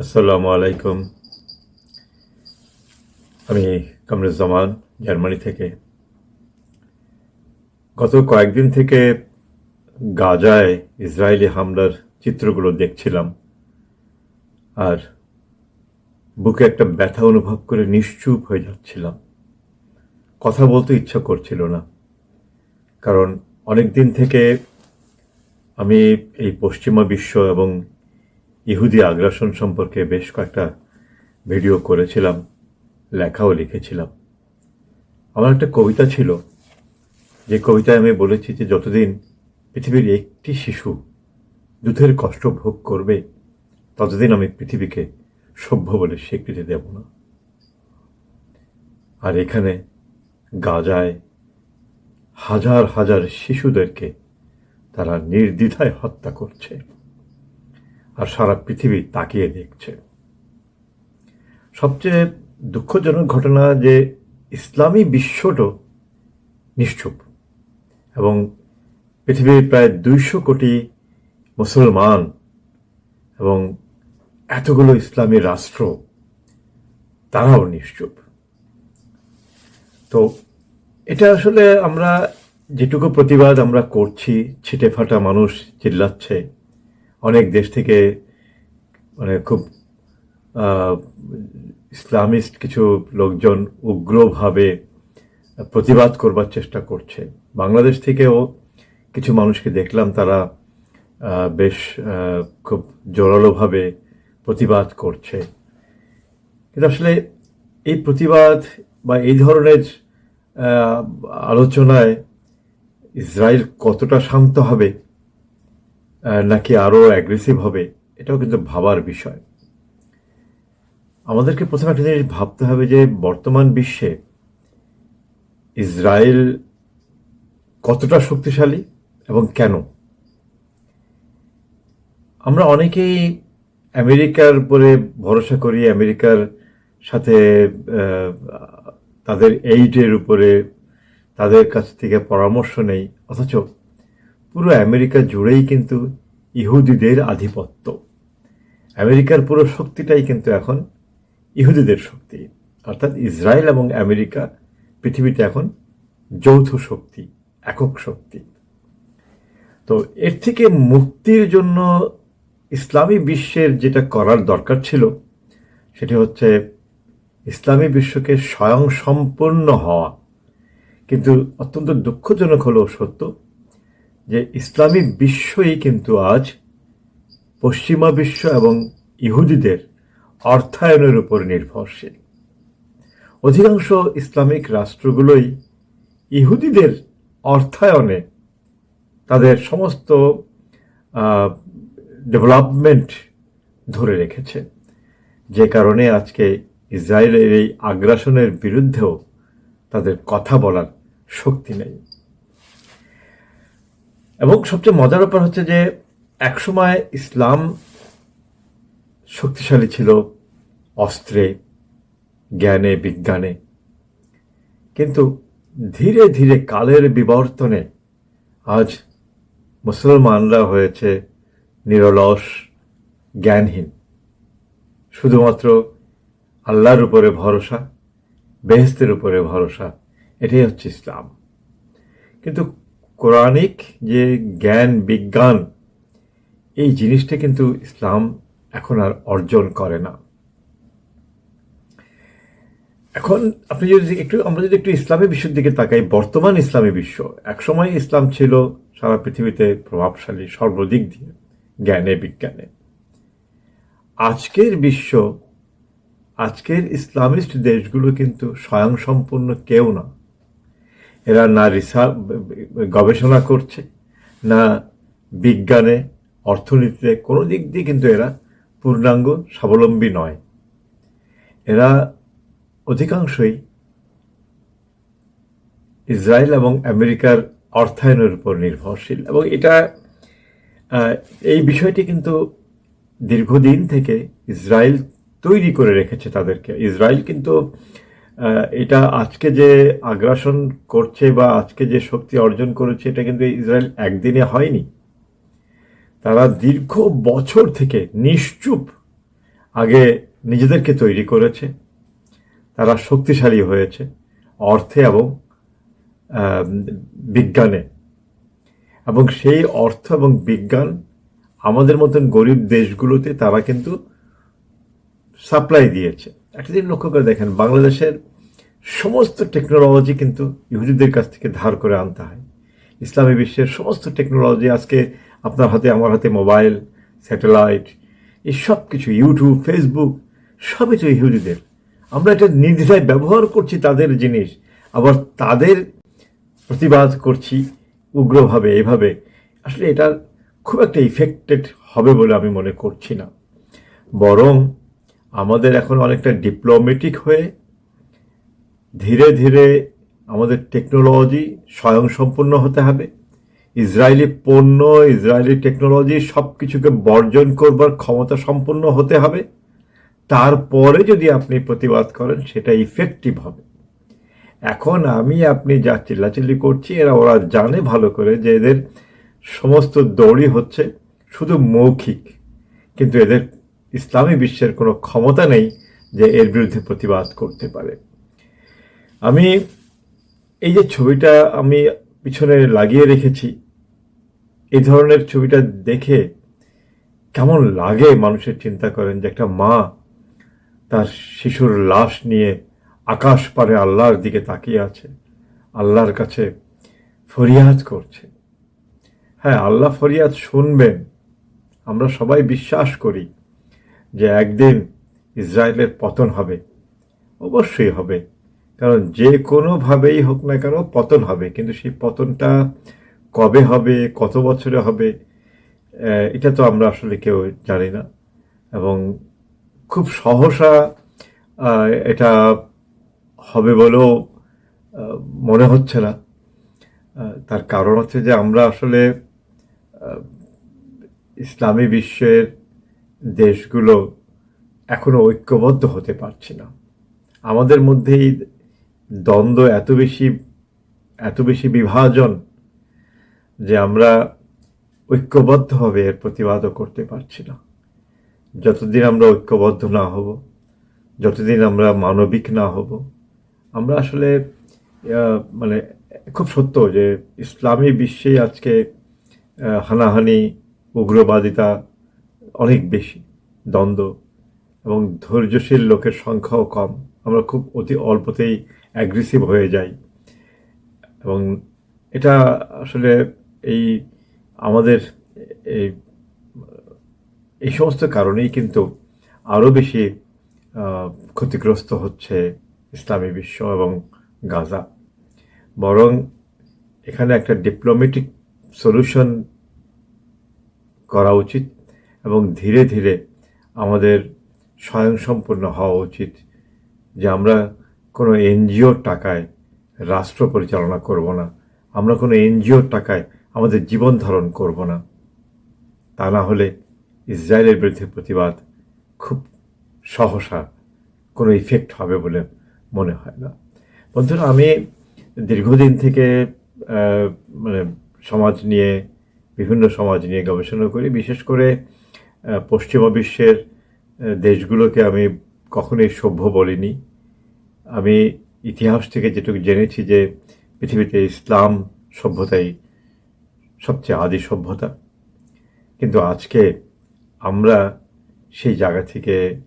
আসসালামু আলাইকুম আমি কামরুজ্জামান জার্মানি থেকে। গত কয়েকদিন থেকে গাজায় ইসরায়েলি হামলার চিত্রগুলো দেখছিলাম। আর বুকে একটা ব্যথা অনুভব করে নিশ্চুপ হয়ে যাচ্ছিলাম। কথা বলতে ইচ্ছা করছিল না। কারণ অনেক দিন থেকে আমি এই পশ্চিমা বিশ্ব এবং ইহুদি আগ্রাসন সম্পর্কে বেশ কয়েকটা ভিডিও করেছিলাম, লেখাও লিখেছিলাম। আমার একটা কবিতা ছিল, যে কবিতায় আমি বলেছি যে যতদিন পৃথিবীর একটি শিশু দুধের কষ্ট ভোগ করবে, ততদিন আমি পৃথিবীকে সভ্য বলে স্বীকৃতি দেব না। আর এখানে গাজায় হাজার হাজার শিশুদেরকে তারা নির্দ্বিধায় হত্যা করছে। আর সারা পৃথিবী তাকিয়ে দেখছে। সবচেয়ে দুঃখজনক ঘটনা যে ইসলামী বিশ্বটা নিশ্চুপ এবং পৃথিবীর প্রায় দুইশো কোটি মুসলমান এবং এতগুলো ইসলামী রাষ্ট্র, তারাও নিশ্চুপ। তো এটা আসলে আমরা যেটুকু প্রতিবাদ আমরা করছি, ছিটে ফাটা মানুষ চিল্লাচ্ছে অনেক দেশ থেকে মানে খুব ইসলামিস্ট কিছু লোকজন উগ্রভাবে প্রতিবাদ করবার চেষ্টা করছে। বাংলাদেশ থেকেও কিছু মানুষকে দেখলাম তারা বেশ খুব জোরালোভাবে প্রতিবাদ করছে। কিন্তু আসলে এই প্রতিবাদ বা এই ধরনের আলোচনায় ইসরায়েল কতটা শান্ত হবে নাকি আরও অ্যাগ্রেসিভ হবে, এটাও কিন্তু ভাবার বিষয়। আমাদেরকে প্রথমে একটা জিনিস ভাবতে হবে যে, বর্তমান বিশ্বে ইসরায়েল কতটা শক্তিশালী এবং কেন? আমরা অনেকেই আমেরিকার উপরে ভরসা করি, আমেরিকার সাথে তাদের এইডের উপরে তাদের কাছ থেকে পরামর্শ নেই, অথচ পুরো আমেরিকা জুড়েই কিন্তু ইহুদিদের আধিপত্য। আমেরিকার পুরো শক্তিটাই কিন্তু এখন ইহুদিদের শক্তি। অর্থাৎ ইসরায়েল এবং আমেরিকা পৃথিবীতে এখন যৌথ শক্তি, একক শক্তি। তো এর থেকে মুক্তির জন্য ইসলামী বিশ্বের যেটা করার দরকার ছিল, সেটি হচ্ছে ইসলামী বিশ্বকে স্বয়ং সম্পূর্ণ হওয়া। কিন্তু অত্যন্ত দুঃখজনক হলেও সত্য যে ইসলামী বিশ্বই কিন্তু আজ পশ্চিমা বিশ্ব এবং ইহুদিদের অর্থায়নের উপর নির্ভরশীল। অধিকাংশ ইসলামিক রাষ্ট্রগুলোই ইহুদিদের অর্থায়নে তাদের সমস্ত ডেভেলপমেন্ট ধরে রেখেছে। যে কারণে আজকে ইসরায়েলের এই আগ্রাসনের বিরুদ্ধেও তাদের কথা বলার শক্তি নেই। এবং সবচেয়ে মজার ব্যাপার হচ্ছে যে একসময় ইসলাম শক্তিশালী ছিল অস্ত্রে, জ্ঞানে, বিজ্ঞানে। কিন্তু ধীরে ধীরে কালের বিবর্তনে আজ মুসলমানরা হয়েছে নিরলস, জ্ঞানহীন। শুধুমাত্র আল্লাহর উপরে ভরসা, বেহেস্তের উপরে ভরসা, এটাই হচ্ছে ইসলাম। কিন্তু কোরআনিক যে জ্ঞান, বিজ্ঞান, এই জিনিসটা কিন্তু ইসলাম এখন আর অর্জন করে না। এখন আপনি যদি একটু, আমরা যদি একটু ইসলামী বিশ্বের দিকে তাকাই, বর্তমান ইসলামী বিশ্ব, একসময় ইসলাম ছিল সারা পৃথিবীতে প্রভাবশালী, সর্বদিক দিয়ে জ্ঞানে, বিজ্ঞানে। আজকের বিশ্ব, আজকের ইসলামিস্ট দেশগুলো কিন্তু স্বয়ংসম্পূর্ণ কেউ না। এরা না রিসার্চ গবেষণা করছে, না বিজ্ঞানে, অর্থনীতিতে, কোনো দিক দিয়ে কিন্তু এরা পূর্ণাঙ্গ, স্বাবলম্বী নয়। এরা অধিকাংশই ইসরায়েল এবং আমেরিকার অর্থায়নের উপর নির্ভরশীল এবং এটা এই বিষয়টি কিন্তু দীর্ঘদিন থেকে ইসরায়েল তৈরি করে রেখেছে তাদেরকে। ইসরায়েল কিন্তু এটা আজকে যে আগ্রাসন করছে বা আজকে যে শক্তি অর্জন করেছে, এটা কিন্তু ইসরায়েল একদিনে হয়নি। তারা দীর্ঘ বছর থেকে নিশ্চুপ আগে নিজেদেরকে তৈরি করেছে। তারা শক্তিশালী হয়েছে অর্থে এবং বিজ্ঞানে। এবং সেই অর্থ এবং বিজ্ঞান আমাদের মতন গরিব দেশগুলোতে তারা কিন্তু সাপ্লাই দিয়েছে। একটা দিন লক্ষ্য করে দেখেন, বাংলাদেশের সমস্ত টেকনোলজি কিন্তু ইহুদিদের কাছ থেকে ধার করে আনতে হয়। ইসলামী বিশ্বের সমস্ত টেকনোলজি আজকে আপনার হাতে, আমার হাতে মোবাইল স্যাটেলাইট এই সব কিছু ইউটিউব ফেসবুক সবই তো ইহুদিদের। আমরা এটা নির্দ্বিধায় ব্যবহার করছি তাদের জিনিস, আবার তাদের প্রতিবাদ করছি উগ্রভাবে, এভাবে। আসলে এটা খুব একটা ইফেক্টেড হবে বলে আমি মনে করছি না। বরং আমাদের এখন অনেকটা ডিপ্লোমেটিক হয়ে ধীরে ধীরে আমাদের টেকনোলজি স্বয়ংসম্পূর্ণ হতে হবে। ইসরায়েলি পণ্য, ইসরায়েলি টেকনোলজি সব কিছুকে বর্জন করবার ক্ষমতা সম্পন্ন হতে হবে। তারপরে যদি আপনি প্রতিবাদ করেন, সেটা ইফেক্টিভ হবে। এখন আমি, আপনি যা চিল্লাচিল্লি করছি, এরা ওরা জানে ভালো করে যে এদের সমস্ত দৌড়ই হচ্ছে শুধু মৌখিক। কিন্তু এদের ইসলামী বিশ্বের কোনো ক্ষমতা নেই যে এর বিরুদ্ধে প্রতিবাদ করতে পারে। আমি এই যে ছবিটা আমি পিছনে লাগিয়ে রেখেছি, এই ধরনের ছবিটা দেখে কেমন লাগে মানুষের চিন্তা করেন যে একটা মা তার শিশুর লাশ নিয়ে আকাশ পারে আল্লাহর দিকে তাকিয়ে আছে, আল্লাহর কাছে ফরিয়াদ করছে। হ্যাঁ আল্লাহ ফরিয়াদ শুনবেন। আমরা সবাই বিশ্বাস করি যে একদিন ইসরায়েলের পতন হবে, অবশ্যই হবে। কারণ যে কোনোভাবেই হোক না কেন পতন হবে। কিন্তু সেই পতনটা কবে হবে, কত বছরে হবে এটা তো আমরা আসলে কেউ জানি না। এবং খুব সহসা এটা হবে বলেও মনে হচ্ছে না। তার কারণ হচ্ছে যে আমরা আসলে ইসলামী বিশ্বের দেশগুলো এখনও ঐক্যবদ্ধ হতে পারছি না। আমাদের মধ্যেই দ্বন্দ্ব এত বেশি এত বেশি বিভাজন যে আমরা ঐক্যবদ্ধভাবে এর প্রতিবাদও করতে পারছি না। যতদিন আমরা ঐক্যবদ্ধ না হব, যতদিন আমরা মানবিক না হব, আমরা আসলে মানে খুব সত্য যে ইসলামী বিশ্বে আজকে হানাহানি, উগ্রবাদিতা অনেক বেশি, দ্বন্দ্ব এবং ধৈর্যশীল লোকের সংখ্যাও কম। আমরা খুব অতি অল্পতেই অ্যাগ্রেসিভ হয়ে যায়। এবং এটা আসলে এই আমাদের এই এই সমস্ত কারণেই কিন্তু আরও বেশি ক্ষতিগ্রস্ত হচ্ছে ইসলামী বিশ্ব এবং গাজা। বরং এখানে একটা ডিপ্লোমেটিক সলিউশন করা উচিত এবং ধীরে ধীরে আমাদের স্বয়ংসম্পন্ন হওয়া উচিত যে আমরা কোনো এনজিওর টাকায় রাষ্ট্র পরিচালনা করব না। আমরা কোনো এনজিওর টাকায় আমাদের জীবন ধারণ করব না। তা না হলে ইসরায়েলের বিরুদ্ধে প্রতিবাদ খুব সহসা কোনো ইফেক্ট হবে বলে মনে হয় না। বন্ধুরা, আমি দীর্ঘদিন থেকে মানে সমাজ নিয়ে, বিভিন্ন সমাজ নিয়ে গবেষণা করি। বিশেষ করে পশ্চিমা বিশ্বের দেশগুলোকে আমি কখনোই সভ্য বলিনি। আমি ইতিহাস থেকে যেটুকু জেনেছি যে পৃথিবীতে ইসলাম সভ্যতাই সবচেয়ে আদি সভ্যতা। কিন্তু আজকে আমরা সেই জায়গা থেকে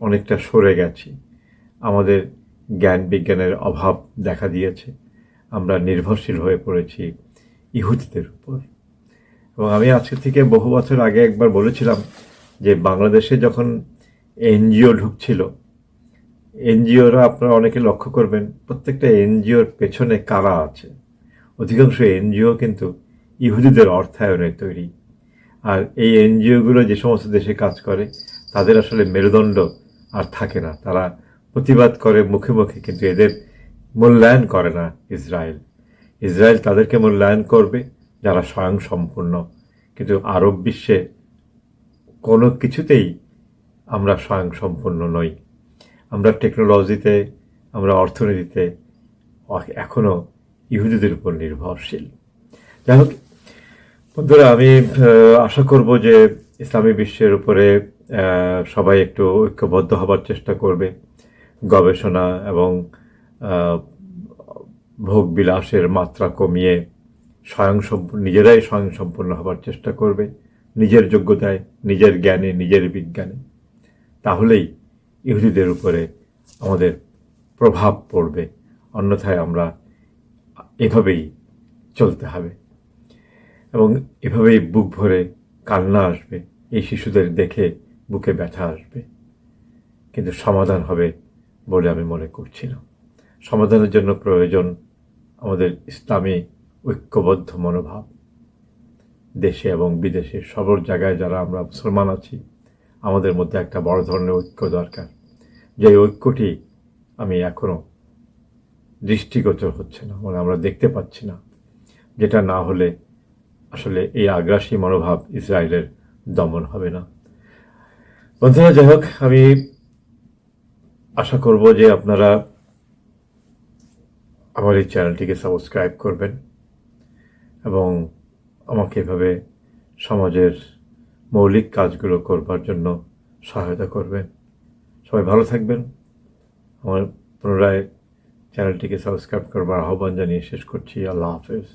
অনেকটা সরে গেছি। আমাদের জ্ঞান বিজ্ঞানের অভাব দেখা দিয়েছে। আমরা নির্ভরশীল হয়ে পড়েছি ইহুদিদের উপর। এবং আমি আজকে থেকে বহু বছর আগে একবার বলেছিলাম যে বাংলাদেশে যখন এনজিও ঢুকছিল এনজিওরা আপনারা অনেকে লক্ষ্য করবেন, প্রত্যেকটা এনজিওর পেছনে কারা আছে। অধিকাংশ এনজিও কিন্তু ইহুদিদের অর্থায়নে তৈরি। আর এই এনজিওগুলো যে সমস্ত দেশে কাজ করে, তাদের আসলে মেরুদণ্ড আর থাকে না। তারা প্রতিবাদ করে মুখে মুখে, কিন্তু এদের মূল্যায়ন করে না ইসরায়েল। ইসরায়েল তাদেরকে মূল্যায়ন করবে যারা স্বয়ংসম্পূর্ণ। কিন্তু আরব বিশ্বে কোনো কিছুতেই আমরা স্বয়ংসম্পূর্ণ নই। আমরা টেকনোলজিতে আমরা অর্থনীতিতে এখনও এখনও ইহুদিদের উপর নির্ভরশীল। যাই হোক, বন্ধুরা, আমি আশা করব যে ইসলামী বিশ্বের উপরে সবাই একটু ঐক্যবদ্ধ হবার চেষ্টা করবে। গবেষণা এবং ভোগ বিলাসের মাত্রা কমিয়ে স্বয়ংসম্পূর্ণ নিজেরাই স্বয়ংসম্পূর্ণ হবার চেষ্টা করবে, নিজের যোগ্যতায়, নিজের জ্ঞানে, নিজের বিজ্ঞানে। তাহলেই ইহুদিদের উপরে আমাদের প্রভাব পড়বে। অন্যথায় আমরা এভাবেই চলতে হবে। এবং এভাবেই বুক ভরে কান্না আসবে। এই শিশুদের দেখে বুকে ব্যথা আসবে। কিন্তু সমাধান হবে বলে আমি মনে করছি না সমাধানের জন্য প্রয়োজন আমাদের ইসলামী ঐক্যবদ্ধ মনোভাব। দেশে এবং বিদেশে সবর জায়গায় যারা আমরা মুসলমান আছি, আমাদের মধ্যে একটা বড় ধরনের ঐক্য দরকার। যে ঐক্যটি আমি এখনও দৃষ্টিগোচর হচ্ছে না মানে আমরা দেখতে পাচ্ছি না, যেটা না হলে আসলে এই আগ্রাসী মনোভাব ইসরায়েলের দমন হবে না। বন্ধুরা, যাই হোক, আমি আশা করব যে আপনারা আমার এই চ্যানেলটিকে সাবস্ক্রাইব করবেন এবং আমাকে এভাবে সমাজের মৌলিক কাজগুলো করবার জন্য সহায়তা করবেন। সবাই ভালো থাকবেন। আমার পুনরায় চ্যানেলটিকে সাবস্ক্রাইব করবার আহ্বান জানিয়ে শেষ করছি। আল্লাহ হাফেজ।